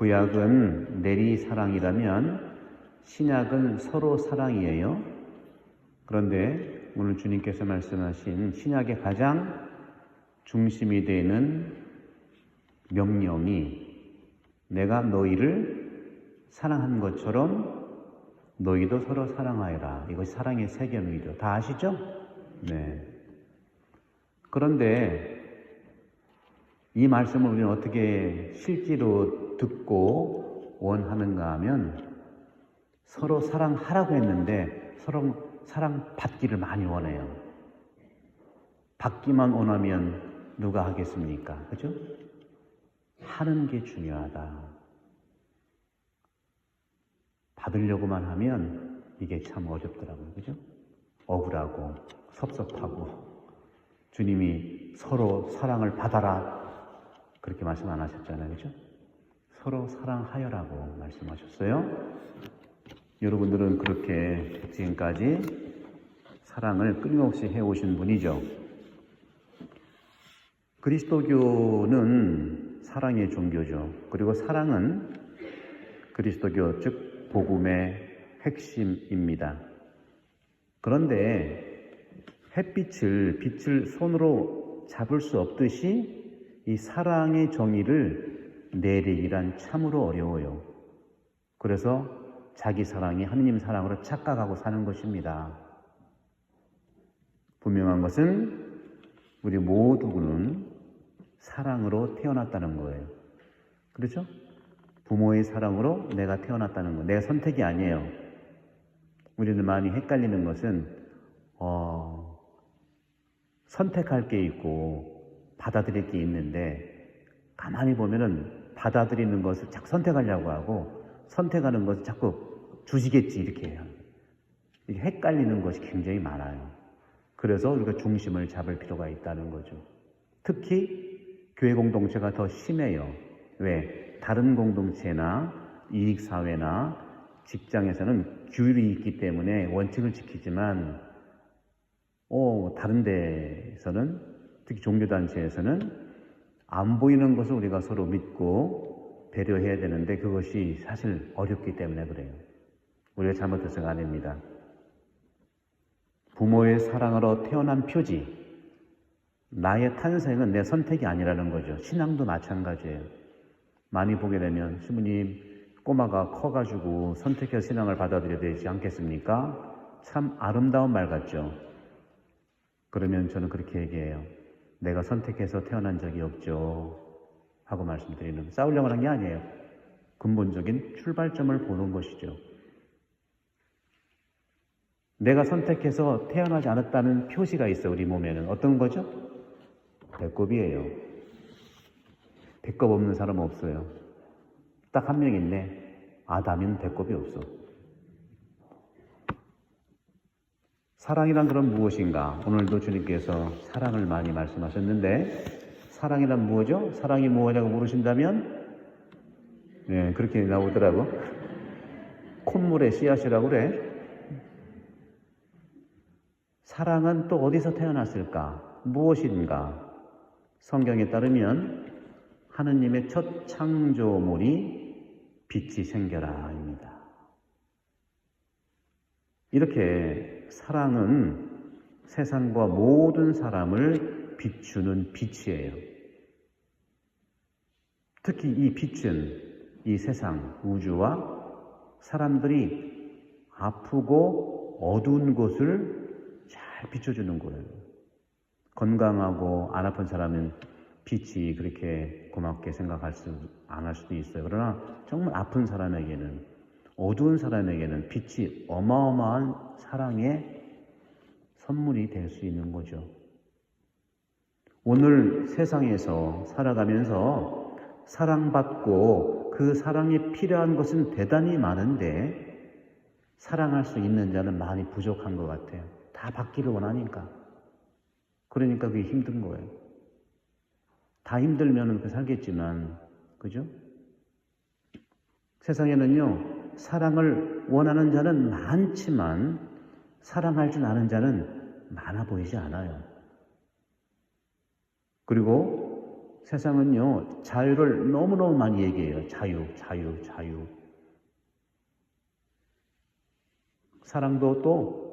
구약은 내리 사랑이라면 신약은 서로 사랑이에요. 그런데 오늘 주님께서 말씀하신 신약의 가장 중심이 되는 명령이 내가 너희를 사랑한 것처럼 너희도 서로 사랑하여라. 이것이 사랑의 세계명이죠. 다 아시죠? 네. 그런데 이 말씀을 우리는 어떻게 실제로 듣고 원하는가 하면 서로 사랑하라고 했는데 서로 사랑받기를 많이 원해요. 받기만 원하면 누가 하겠습니까? 그죠? 하는 게 중요하다. 받으려고만 하면 이게 참 어렵더라고요. 그죠? 억울하고 섭섭하고 주님이 서로 사랑을 받아라 그렇게 말씀 안 하셨잖아요. 그죠? 서로 사랑하여라고 말씀하셨어요. 여러분들은 그렇게 지금까지 사랑을 끊임없이 해오신 분이죠. 그리스도교는 사랑의 종교죠. 그리고 사랑은 그리스도교, 즉, 복음의 핵심입니다. 그런데 햇빛을, 빛을 손으로 잡을 수 없듯이 이 사랑의 정의를 내리기란 참으로 어려워요. 그래서 자기 사랑이 하느님 사랑으로 착각하고 사는 것입니다. 분명한 것은 우리 모두는 사랑으로 태어났다는 거예요. 그렇죠? 부모의 사랑으로 내가 태어났다는 거. 내가 선택이 아니에요. 우리는 많이 헷갈리는 것은, 어, 선택할 게 있고 받아들일 게 있는데, 가만히 보면은 받아들이는 것을 자꾸 선택하려고 하고, 선택하는 것을 자꾸 주시겠지, 이렇게 해요. 헷갈리는 것이 굉장히 많아요. 그래서 우리가 중심을 잡을 필요가 있다는 거죠. 특히 교회 공동체가 더 심해요. 왜? 다른 공동체나 이익사회나 직장에서는 규율이 있기 때문에 원칙을 지키지만, 어, 다른 데에서는, 특히 종교단체에서는 안 보이는 것을 우리가 서로 믿고 배려해야 되는데 그것이 사실 어렵기 때문에 그래요. 우리가 잘못해서가 아닙니다. 부모의 사랑으로 태어난 표지, 나의 탄생은 내 선택이 아니라는 거죠. 신앙도 마찬가지예요. 많이 보게 되면 신부님 꼬마가 커가지고 선택해서 신앙을 받아들여야 되지 않겠습니까? 참 아름다운 말 같죠. 그러면 저는 그렇게 얘기해요. 내가 선택해서 태어난 적이 없죠. 하고 말씀드리는 싸우려고 하는 게 아니에요. 근본적인 출발점을 보는 것이죠. 내가 선택해서 태어나지 않았다는 표시가 있어 우리 몸에는 어떤 거죠? 배꼽이에요. 배꼽 없는 사람 없어요. 딱 한 명 있네. 아담인 배꼽이 없어. 사랑이란 그럼 무엇인가? 오늘도 주님께서 사랑을 많이 말씀하셨는데 사랑이란 무엇이죠? 사랑이 무엇이라고 물으신다면 네, 그렇게 나오더라고. 콧물의 씨앗이라고 그래. 사랑은 또 어디서 태어났을까? 무엇인가? 성경에 따르면 하느님의 첫 창조물이 빛이 생겨라입니다. 이렇게 사랑은 세상과 모든 사람을 비추는 빛이에요. 특히 이 빛은 이 세상, 우주와 사람들이 아프고 어두운 곳을 잘 비춰주는 거예요. 건강하고 안 아픈 사람은 빛이 그렇게 고맙게 생각할 수, 안 할 수도 있어요. 그러나 정말 아픈 사람에게는, 어두운 사람에게는 빛이 어마어마한 사랑의 선물이 될 수 있는 거죠. 오늘 세상에서 살아가면서 사랑받고 그 사랑이 필요한 것은 대단히 많은데 사랑할 수 있는 자는 많이 부족한 것 같아요. 다 받기를 원하니까. 그러니까 그게 힘든 거예요. 다 힘들면 그 살겠지만, 그죠? 세상에는요, 사랑을 원하는 자는 많지만, 사랑할 줄 아는 자는 많아 보이지 않아요. 그리고 세상은요, 자유를 너무너무 많이 얘기해요. 자유, 자유, 자유. 사랑도 또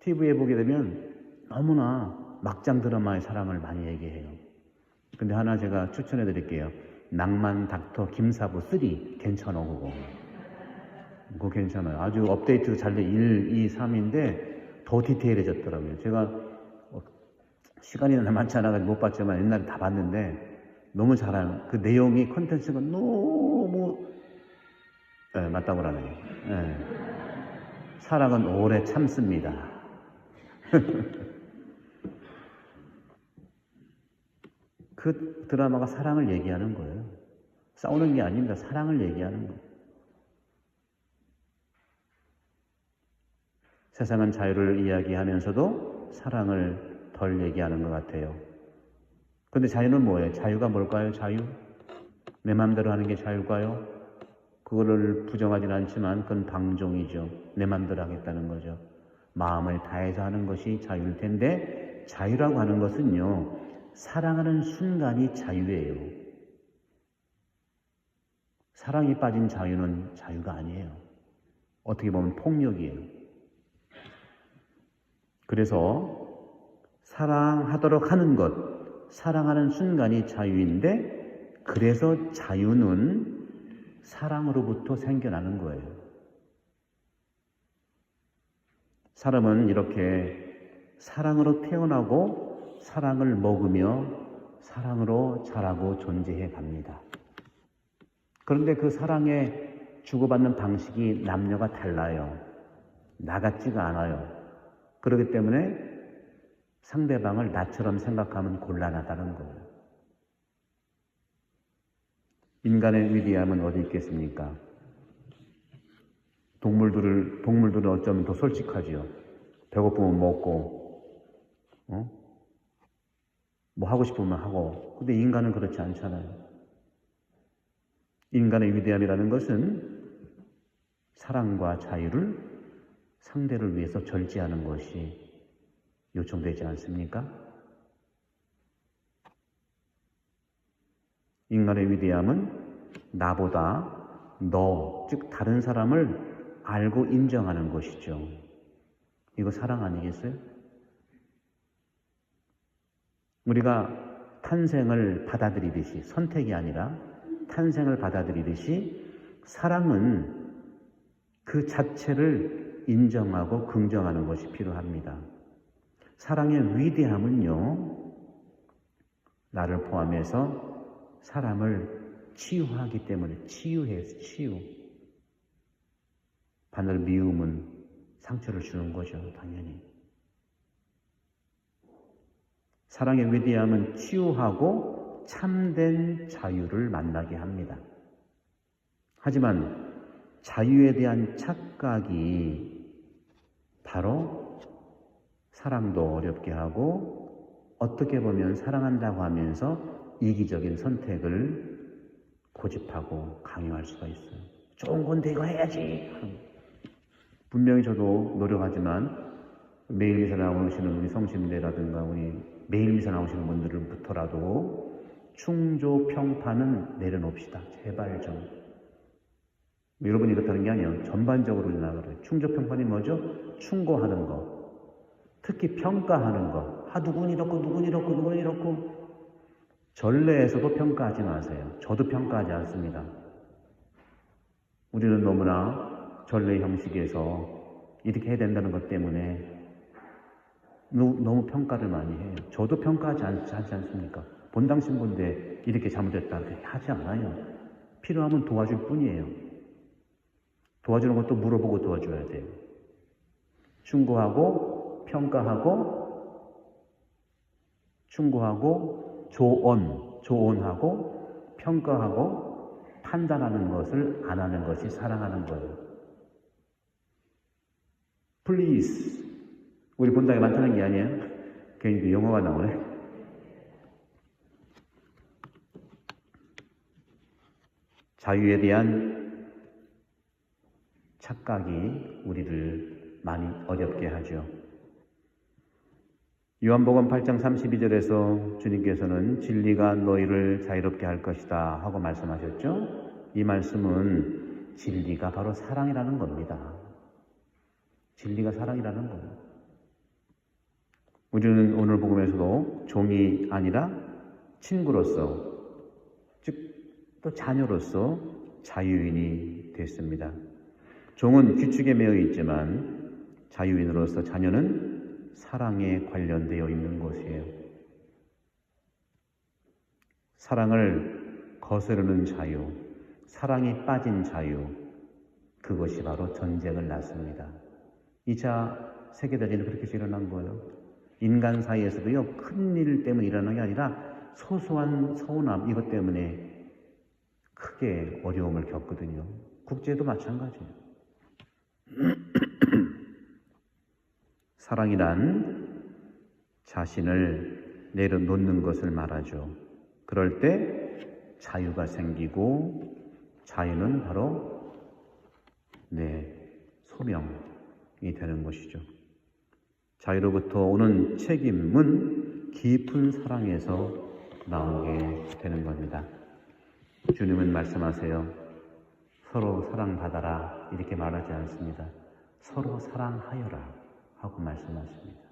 TV에 보게 되면 너무나 막장 드라마의 사랑을 많이 얘기해요. 근데 하나 제가 추천해 드릴게요. 낭만 닥터 김사부 3 괜찮아 그거. 그거 괜찮아요. 아주 업데이트가 잘 돼. 1, 2, 3인데 더 디테일해졌더라고요. 제가 어, 시간이 많지 않아가지고 못 봤지만 옛날에 다 봤는데 너무 잘하는 그 내용이 컨텐츠가 너무 네, 맞다고 그러네요. 네. 사랑은 오래 참습니다. 그 드라마가 사랑을 얘기하는 거예요. 싸우는 게 아닙니다. 사랑을 얘기하는 거예요. 세상은 자유를 이야기하면서도 사랑을 덜 얘기하는 것 같아요. 근데 자유는 뭐예요? 자유가 뭘까요? 자유? 내 마음대로 하는 게 자유일까요? 그거를 부정하지는 않지만 그건 방종이죠. 내 마음대로 하겠다는 거죠. 마음을 다해서 하는 것이 자유일 텐데 자유라고 하는 것은요. 사랑하는 순간이 자유예요. 사랑이 빠진 자유는 자유가 아니에요. 어떻게 보면 폭력이에요. 그래서 사랑하도록 하는 것, 사랑하는 순간이 자유인데, 그래서 자유는 사랑으로부터 생겨나는 거예요. 사람은 이렇게 사랑으로 태어나고 사랑을 먹으며 사랑으로 자라고 존재해 갑니다. 그런데 그 사랑에 주고받는 방식이 남녀가 달라요. 나 같지가 않아요. 그렇기 때문에 상대방을 나처럼 생각하면 곤란하다는 거예요. 인간의 위대함은 어디 있겠습니까? 동물들을, 동물들은 어쩌면 더 솔직하지요. 배고프면 먹고, 어? 뭐 하고 싶으면 하고. 근데 인간은 그렇지 않잖아요. 인간의 위대함이라는 것은 사랑과 자유를 상대를 위해서 절제하는 것이 요청되지 않습니까? 인간의 위대함은 나보다 너, 즉 다른 사람을 알고 인정하는 것이죠. 이거 사랑 아니겠어요? 우리가 탄생을 받아들이듯이 선택이 아니라 탄생을 받아들이듯이 사랑은 그 자체를 인정하고 긍정하는 것이 필요합니다. 사랑의 위대함은요, 나를 포함해서 사람을 치유하기 때문에 치유해서 치유. 바늘 미움은 상처를 주는 거죠, 당연히. 사랑의 위대함은 치유하고 참된 자유를 만나게 합니다. 하지만 자유에 대한 착각이 바로 사랑도 어렵게 하고 어떻게 보면 사랑한다고 하면서 이기적인 선택을 고집하고 강요할 수가 있어요. 좋은 건데 이거 해야지. 분명히 저도 노력하지만 매일 미사 나오시는 우리 성심대라든가 우리 매일 미사 나오시는 분들부터라도 충조 평판은 내려놓읍시다. 제발 좀. 여러분이 그렇다는 게 아니에요. 전반적으로 나가요. 충조 평판이 뭐죠? 충고하는 거. 특히 평가하는 거. 아, 누군 이렇고, 누군 이렇고, 누군 이렇고. 전례에서도 평가하지 마세요. 저도 평가하지 않습니다. 우리는 너무나 전례 형식에서 이렇게 해야 된다는 것 때문에 너무 평가를 많이 해요. 저도 평가하지 않, 지 않습니까? 본당 신부인데 이렇게 잘못했다 하지 않아요. 필요하면 도와줄 뿐이에요. 도와주는 것도 물어보고 도와줘야 돼요. 충고하고 평가하고 충고하고 조언, 조언하고 평가하고 판단하는 것을 안 하는 것이 사랑하는 거예요. Please. 우리 본당에 많다는 게 아니에요. 괜히 그 영어가 나오네. 자유에 대한 착각이 우리를 많이 어렵게 하죠. 요한복음 8장 32절에서 주님께서는 진리가 너희를 자유롭게 할 것이다 하고 말씀하셨죠. 이 말씀은 진리가 바로 사랑이라는 겁니다. 진리가 사랑이라는 거예요. 우리는 오늘 복음에서도 종이 아니라 친구로서, 즉 또 자녀로서 자유인이 됐습니다. 종은 규칙에 매여 있지만 자유인으로서 자녀는 사랑에 관련되어 있는 것이에요. 사랑을 거스르는 자유, 사랑이 빠진 자유, 그것이 바로 전쟁을 낳습니다. 2차 세계대전이 그렇게 일어난 거예요. 인간 사이에서도요, 큰 일 때문에 일어나는 게 아니라 소소한 서운함, 이것 때문에 크게 어려움을 겪거든요. 국제도 마찬가지예요. 사랑이란 자신을 내려놓는 것을 말하죠. 그럴 때 자유가 생기고 자유는 바로 내 소명이 되는 것이죠. 자유로부터 오는 책임은 깊은 사랑에서 나오게 되는 겁니다. 주님은 말씀하세요. 서로 사랑받아라. 이렇게 말하지 않습니다. 서로 사랑하여라. 하고 말씀하십니다.